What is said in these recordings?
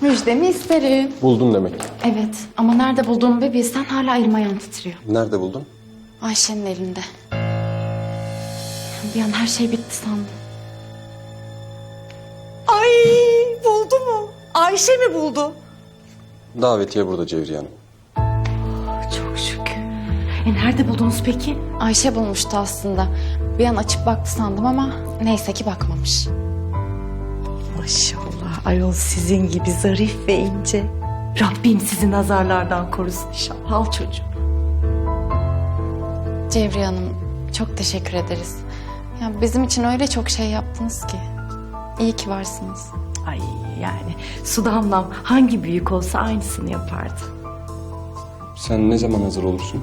Müjdemi isterim. Buldun demek. Evet ama nerede bulduğumu bir bilsen hala elim ayağım titriyor. Nerede buldun? Ayşe'nin elinde. Bir an her şey bitti sandım. Ay buldu mu? Ayşe mi buldu? Davetiye burada Cevriye Hanım. Çok şükür. E nerede buldunuz peki? Ayşe bulmuştu aslında. Bir an açıp baktı sandım ama neyse ki bakmamış. Maşallah ayol sizin gibi zarif ve ince. Rabbim sizi nazarlardan korusun inşallah. Al çocuğum. Cevriye Hanım çok teşekkür ederiz. Ya bizim için öyle çok şey yaptınız ki. İyi ki varsınız. Ay yani su damlam hangi büyük olsa aynısını yapardı. Sen ne zaman hazır olursun?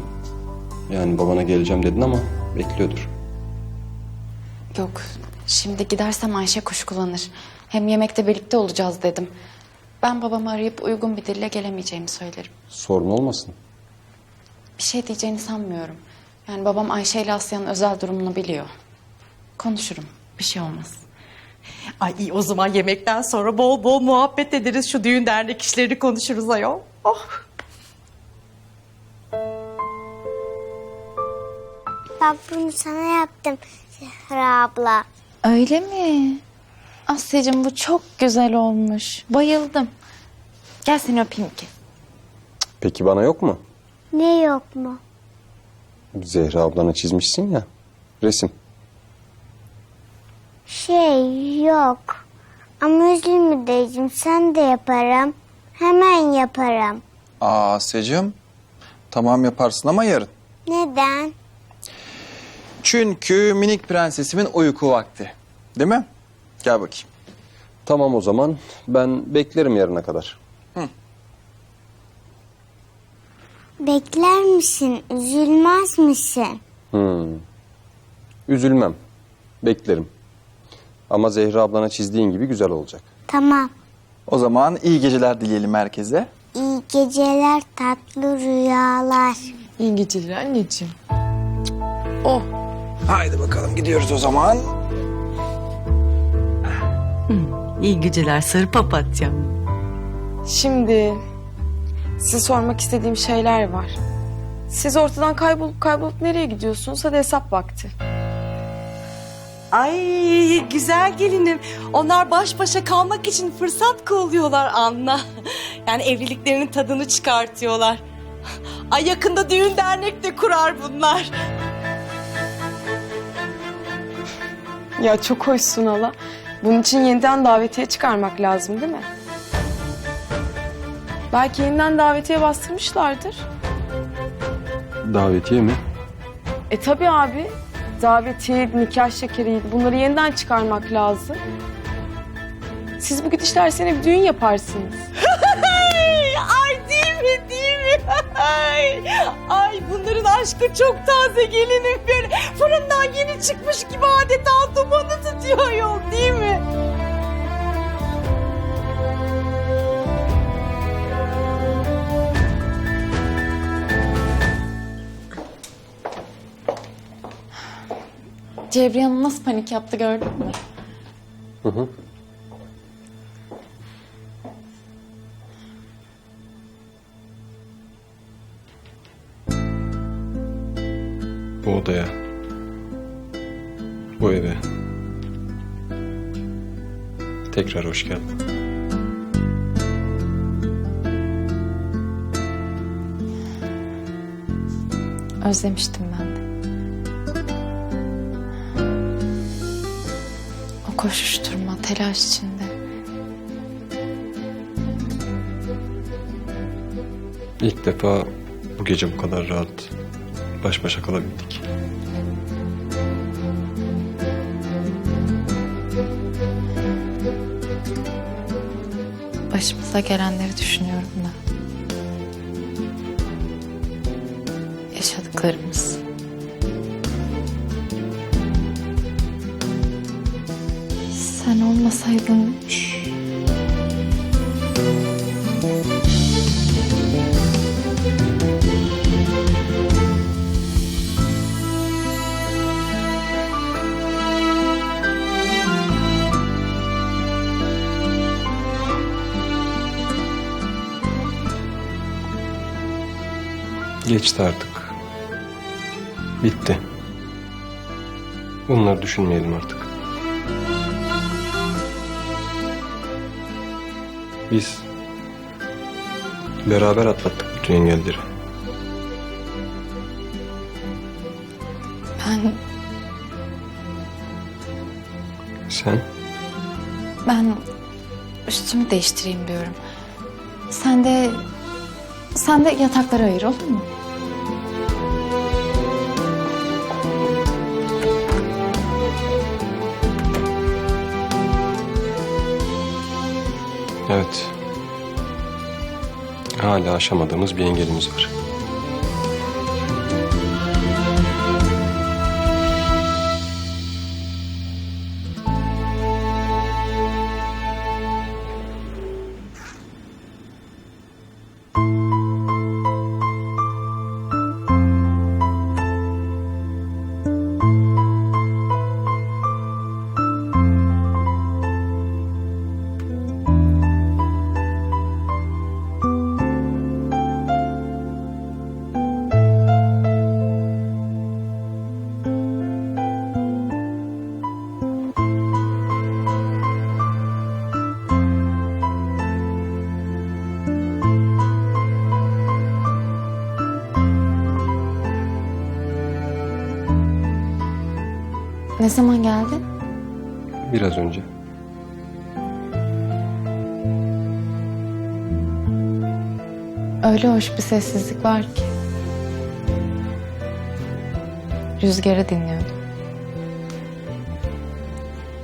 Yani babana geleceğim dedin ama bekliyordur. Yok şimdi gidersem Ayşe kuşkulanır. Hem yemekte birlikte olacağız dedim. Ben babamı arayıp uygun bir dille gelemeyeceğimi söylerim. Sorun olmasın. Bir şey diyeceğini sanmıyorum. Yani babam Ayşe ile Asya'nın özel durumunu biliyor. Konuşurum. Bir şey olmaz. Ay iyi o zaman yemekten sonra bol bol muhabbet ederiz. Şu düğün dernek işlerini konuşuruz ayol. Oh. Bak bunu sana yaptım Zehra abla. Öyle mi? Asya'cığım bu çok güzel olmuş. Bayıldım. Gel seni öpeyim ki. Peki bana yok mu? Ne yok mu? Zehra ablana çizmişsin ya. Resim. Şey yok. Ama üzülme dayıcım sen de yaparım. Hemen yaparım. Aa Asya'cığım. Tamam yaparsın ama yarın. Neden? Çünkü minik prensesimin uyku vakti. Değil mi? Gel bakayım. Tamam o zaman ben beklerim yarına kadar. Bekler misin? Üzülmez misin? Hmm. Üzülmem. Beklerim. Ama Zehra ablana çizdiğin gibi güzel olacak. Tamam. O zaman iyi geceler dileyelim herkese. İyi geceler tatlı rüyalar. İyi geceler anneciğim. Haydi bakalım gidiyoruz o zaman. İyi geceler sarı papatya. Şimdi size sormak istediğim şeyler var. Siz ortadan kaybolup kaybolup nereye gidiyorsunuz? Hadi hesap vakti. Ay güzel gelinim. Onlar baş başa kalmak için fırsat kolluyorlar Anla. Yani evliliklerinin tadını çıkartıyorlar. Ay yakında düğün dernek de kurar bunlar. Ya çok hoşsun hala. Bunun için yeniden davetiye çıkarmak lazım değil mi? Belki yeniden davetiye bastırmışlardır. Davetiye mi? E tabi abi. Davetiye, nikah şekeriydi. Bunları yeniden çıkarmak lazım. Siz bu gidişler sene bir düğün yaparsınız. Ay, ay bunların aşkı çok taze gelinim böyle fırından yeni çıkmış gibi adeta dumanı tutuyor yol değil mi? Cevriye Hanım nasıl panik yaptı gördün mü? Hı hı. Tekrar hoş geldin. Özlemiştim ben de. O koşuşturma, telaş içinde. İlk defa bu gece bu kadar rahat baş başa kalabildik. Başımıza gelenleri düşünüyorum da. Yaşadıklarımız. Sen olmasaydın... Geçti artık. Bitti. Bunları düşünmeyelim artık. Biz beraber atlattık bütün engelleri. Ben, Sen? ben üstümü değiştireyim diyorum. Sen de, sen de yatakları ayır olur mu? Hala aşamadığımız bir engelimiz var. Ne zaman geldin? Biraz önce. Öyle hoş bir sessizlik var ki. Rüzgarı dinliyordum.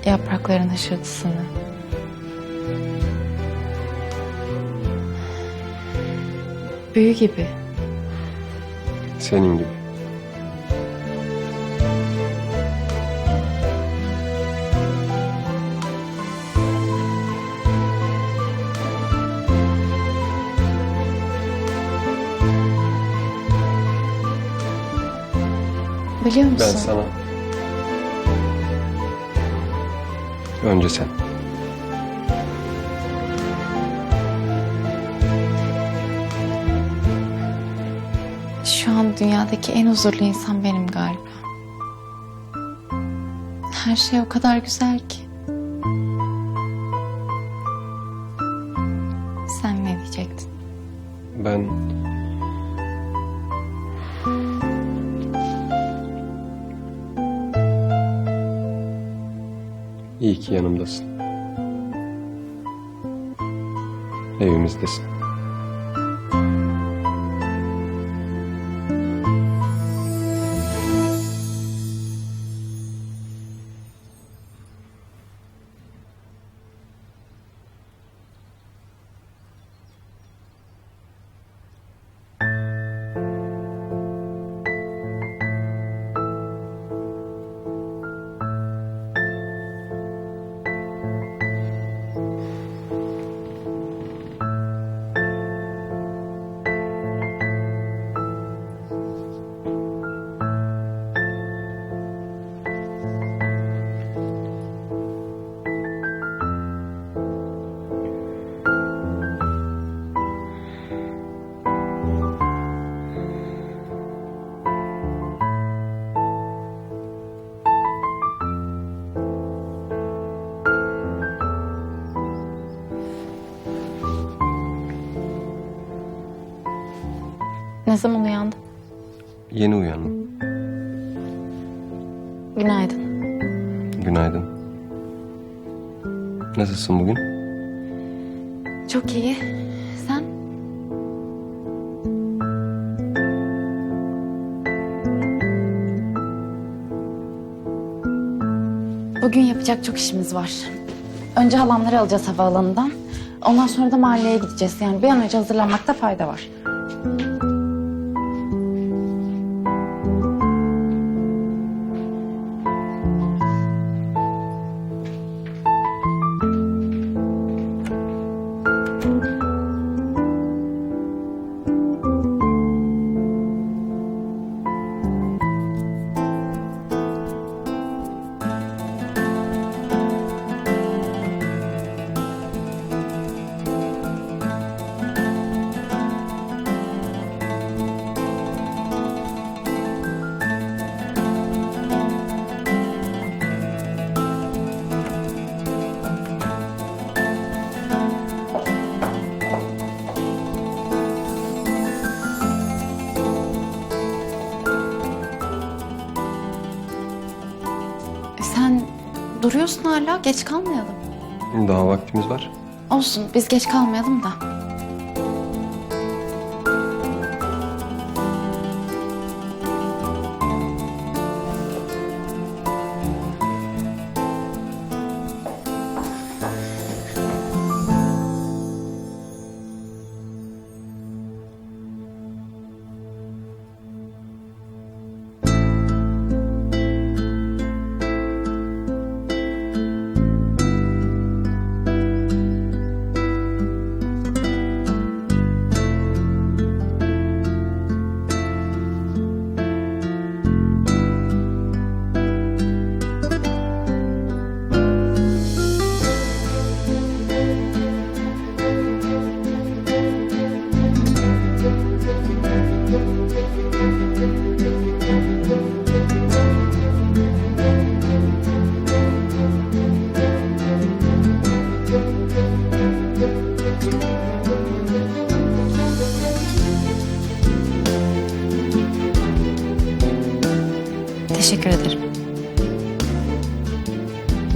Yaprakların hışırtısını. Büyü gibi. Senin gibi. Biliyor musun? Ben sana... Önce sen. Şu an dünyadaki en huzurlu insan benim galiba. Her şey o kadar güzel ki. Sen ne diyecektin? Ben... ki yanımdasın. Evimizdesin. Ne zaman uyandın? Yeni uyandım. Günaydın. Günaydın. Nasılsın bugün? Çok iyi. Sen? Bugün yapacak çok işimiz var. Önce halamları alacağız havaalanından. Ondan sonra da mahalleye gideceğiz. Yani bir an önce hazırlanmakta fayda var. Oturuyorsun hala. Geç kalmayalım. Daha vaktimiz var. Olsun biz geç kalmayalım da.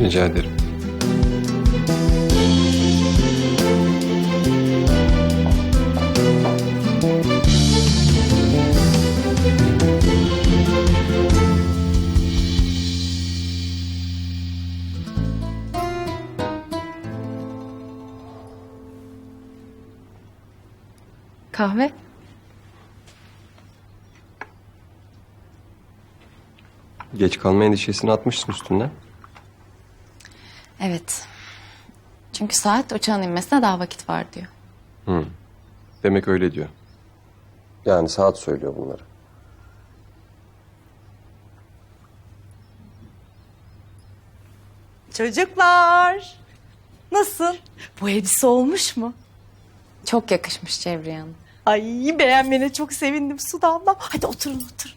Rica ederim. Kahve? Geç kalma endişesini atmışsın üstünden. Evet. Çünkü saat uçağın inmesine daha vakit var diyor. Demek öyle diyor. Yani saat söylüyor bunları. Çocuklar. Nasıl? Bu elbise olmuş mu? Çok yakışmış Cevriye Hanım. Ay beğenmene çok sevindim Su damla. Hadi oturun oturun.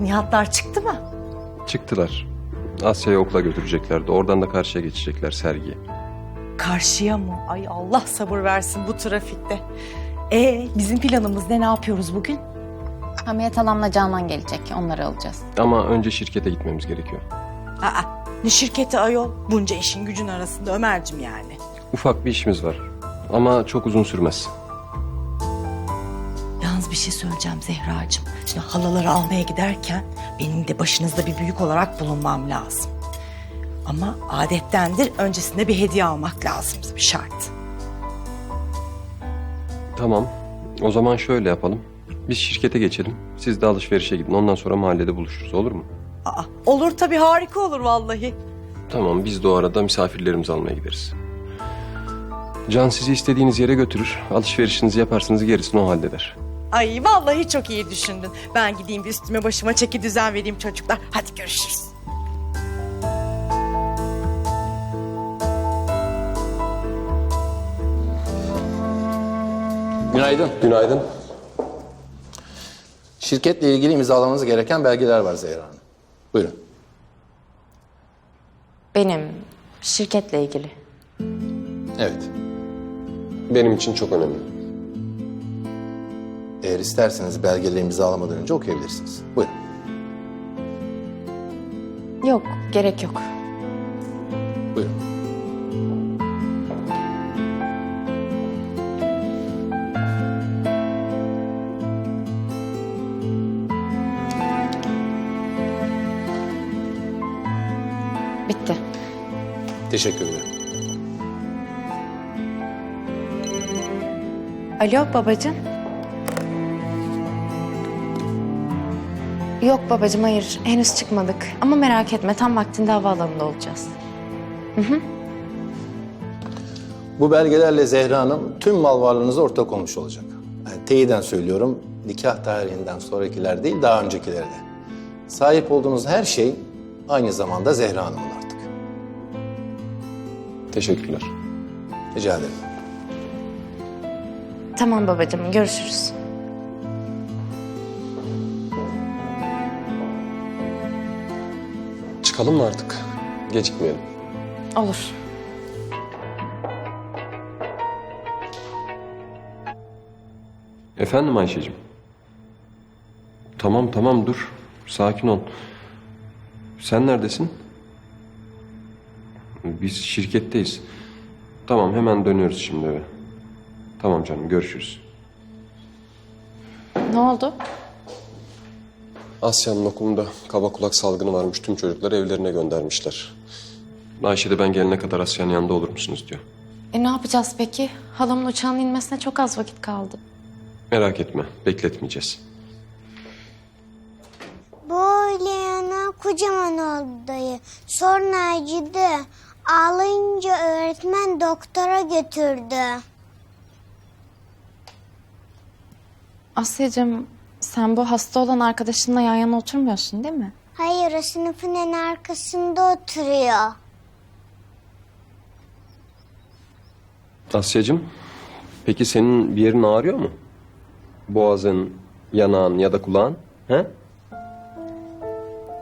Nihatlar çıktı mı? Çıktılar. Asya'ya okula götüreceklerdi. Oradan da karşıya geçecekler sergiye. Karşıya mı? Ay Allah sabır versin bu trafikte. Ee bizim planımız ne? Ne yapıyoruz bugün? Hamiyet Hanım'la Canan gelecek. Onları alacağız. Ama önce şirkete gitmemiz gerekiyor. Aa, ne şirketi ayol? Bunca işin gücün arasında Ömer'cim yani. Ufak bir işimiz var. Ama çok uzun sürmez. Yalnız bir şey söyleyeceğim Zehracığım. Şimdi halaları almaya giderken benim de başınızda bir büyük olarak bulunmam lazım. Ama adettendir öncesinde bir hediye almak lazım bir şart. Tamam. O zaman şöyle yapalım. Biz şirkete geçelim. Siz de alışverişe gidin. Ondan sonra mahallede buluşuruz. Olur mu? Aa, olur tabii harika olur vallahi. Tamam. Biz de o arada misafirlerimizi almaya gideriz. Can sizi istediğiniz yere götürür. Alışverişinizi yaparsınız gerisini o halleder. Ay vallahi çok iyi düşündün. Ben gideyim bir üstüme başıma çeki düzen vereyim çocuklar. Hadi görüşürüz. Günaydın. Günaydın. Şirketle ilgili imzalamanız gereken belgeler var Zehra Hanım. Buyurun. Benim şirketle ilgili. Evet. Benim için çok önemli. Eğer isterseniz belgeleri imzalamadan önce okuyabilirsiniz. Buyurun. Yok, gerek yok. Buyurun. Bitti. Teşekkür ederim. Alo babacığım. Yok babacığım hayır henüz çıkmadık. Ama merak etme tam vaktinde havaalanında olacağız. Bu belgelerle Zehra Hanım tüm mal varlığınıza ortak olmuş olacak. Yani teyiden söylüyorum, nikah tarihinden sonrakiler değil, daha öncekileri de. Sahip olduğunuz her şey aynı zamanda Zehra Hanım'ın artık. Teşekkürler. Rica ederim. Tamam babacığım görüşürüz. Çıkalım mı artık? Gecikmeyelim. Olur. Efendim Ayşe'cim? Tamam tamam dur. Sakin ol. Sen neredesin? Biz şirketteyiz. Tamam hemen dönüyoruz şimdi eve. Tamam canım görüşürüz. Ne oldu? Asya'nın okulunda kaba kulak salgını varmış. Tüm çocukları evlerine göndermişler. Ayşe de ben gelene kadar Asya'nın yanında olur musunuz diyor. E ne yapacağız peki? Halamın uçağın inmesine çok az vakit kaldı. Merak etme bekletmeyeceğiz. Böyle yana kocaman oldu dayı. Sonra acıdı. Ağlayınca öğretmen doktora götürdü. Asya'cığım sen bu hasta olan arkadaşınla yan yana oturmuyorsun değil mi? Hayır o sınıfın en arkasında oturuyor. Asya'cığım peki senin bir yerin ağrıyor mu? Boğazın, yanağın ya da kulağın? He?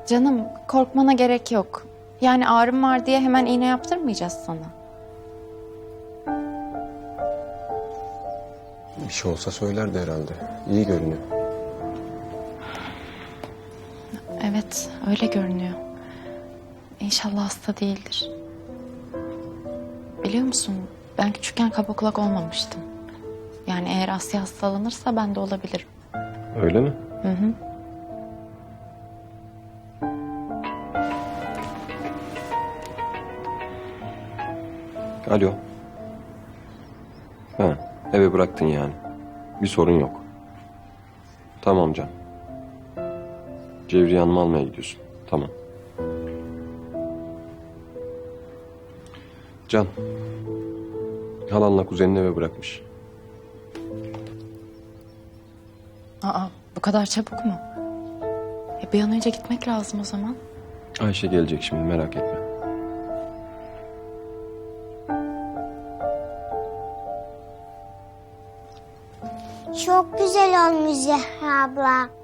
Canım korkmana gerek yok. Yani ağrım var diye hemen iğne yaptırmayacağız sana. Bir şey olsa söylerdi herhalde. İyi görünüyor. Evet öyle görünüyor. İnşallah hasta değildir. Biliyor musun ben küçükken kaba kulak olmamıştım. Yani eğer Asya hastalanırsa ben de olabilirim. Öyle mi? Hı hı. Alo. Ha, eve bıraktın yani. Bir sorun yok. Tamam Can. Cevriye Hanım'ı almaya gidiyorsun. Tamam. Can. Halanla kuzenini eve bırakmış. Aa bu kadar çabuk mu? E, bir an önce gitmek lazım o zaman. Ayşe gelecek şimdi merak etme. Çok güzel olmuş Zehra abla.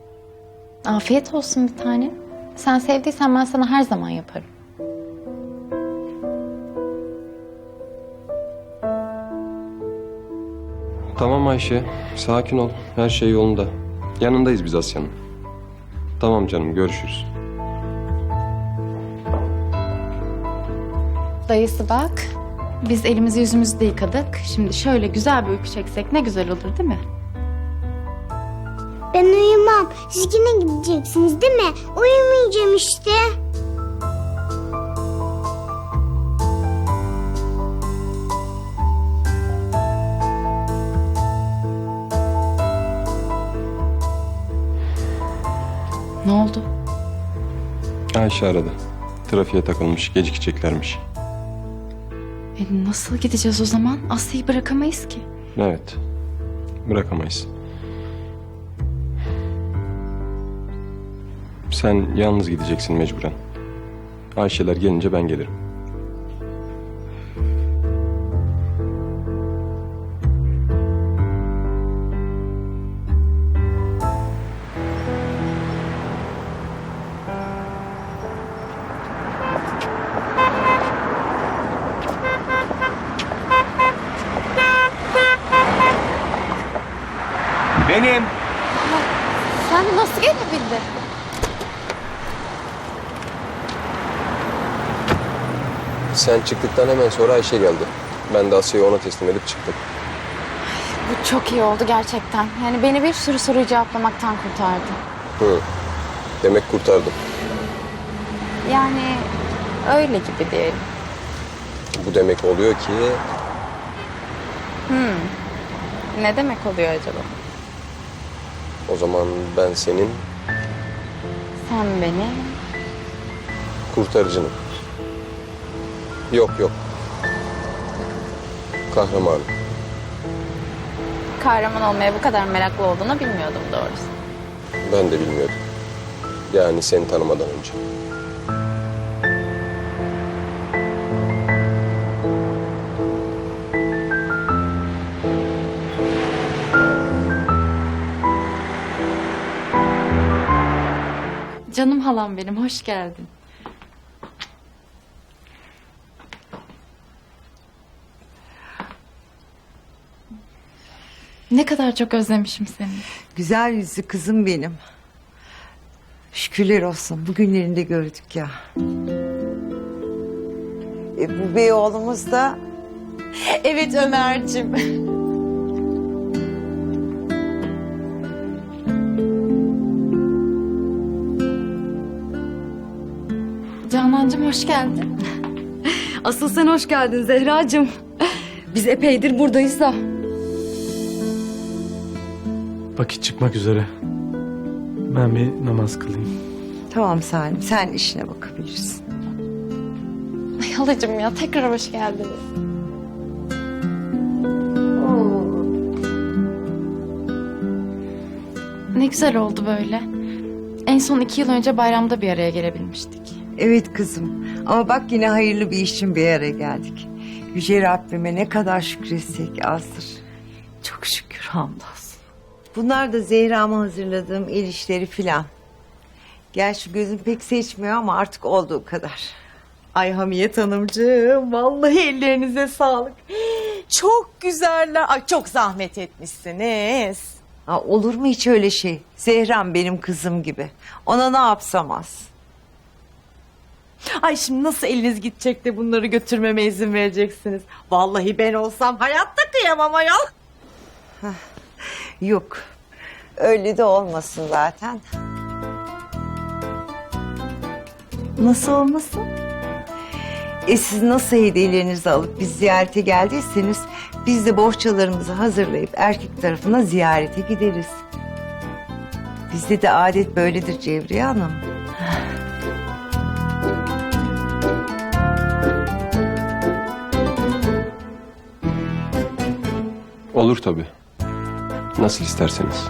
Afiyet olsun bir tane. Sen sevdiysen ben sana her zaman yaparım. Tamam Ayşe. Sakin ol. Her şey yolunda. Yanındayız biz Asya'nın. Tamam canım görüşürüz. Dayısı bak. Biz elimizi yüzümüzü de yıkadık. Şimdi şöyle güzel bir uyku çeksek ne güzel olur değil mi? Siz yine gideceksiniz değil mi? Uyumayacağım işte. Ne oldu? Ayşe aradı. Trafiğe takılmış. Gecikeceklermiş. E, nasıl gideceğiz o zaman? Asya'yı bırakamayız ki. Evet. Bırakamayız. Sen yalnız gideceksin mecburen. Ayşeler gelince ben gelirim. Sen çıktıktan hemen sonra Ayşe geldi. Ben de Asya'yı ona teslim edip çıktım. Bu çok iyi oldu gerçekten. Yani beni bir sürü soruyu cevaplamaktan kurtardı. Hı. Demek kurtardım. Yani öyle gibi diyelim. Bu demek oluyor ki Ne demek oluyor acaba? o zaman ben senin Sen beni kurtarıcınım. Yok yok. Kahramanım. kahraman olmaya bu kadar meraklı olduğunu bilmiyordum doğrusu. Ben de bilmiyordum. Yani seni tanımadan önce. Canım halam benim, hoş geldin. Ne kadar çok özlemişim seni. Güzel yüzlü kızım benim. Şükürler olsun. Bugünlerinde gördük ya. E, bu bey oğlumuz da Evet Ömer'cim. Canancığım hoş geldin. Asıl sen hoş geldin Zehracığım. Biz epeydir buradayız da. Vakit çıkmak üzere. Ben bir namaz kılayım. tamam Salim sen işine bakabilirsin. Ay halacığım ya tekrar hoş geldiniz. Ne güzel oldu böyle. En son iki yıl önce bayramda bir araya gelebilmiştik. Evet kızım ama bak yine hayırlı bir iş için bir araya geldik. Yüce Rabbime ne kadar şükretsek azdır. Çok şükür hamdolsun. Bunlar da Zehra'ma hazırladığım el işleri filan. Gerçi gözüm pek seçmiyor ama artık olduğu kadar. Ay Hamiyet Hanımcığım vallahi ellerinize sağlık. Çok güzeller. Ay çok zahmet etmişsiniz. Ha, olur mu hiç öyle şey? Zehram benim kızım gibi. Ona ne yapsam az. Ay şimdi nasıl eliniz gidecek de bunları götürmeme izin vereceksiniz? Vallahi ben olsam hayatta kıyamam ayol. Yok. Öyle de olmasın zaten. Nasıl olmasın? E siz nasıl hediyelerinizi alıp biz ziyarete geldiyseniz biz de bohçalarımızı hazırlayıp erkek tarafına ziyarete gideriz. Bizde de adet böyledir Cevriye Hanım. Olur tabii. Nasıl isterseniz.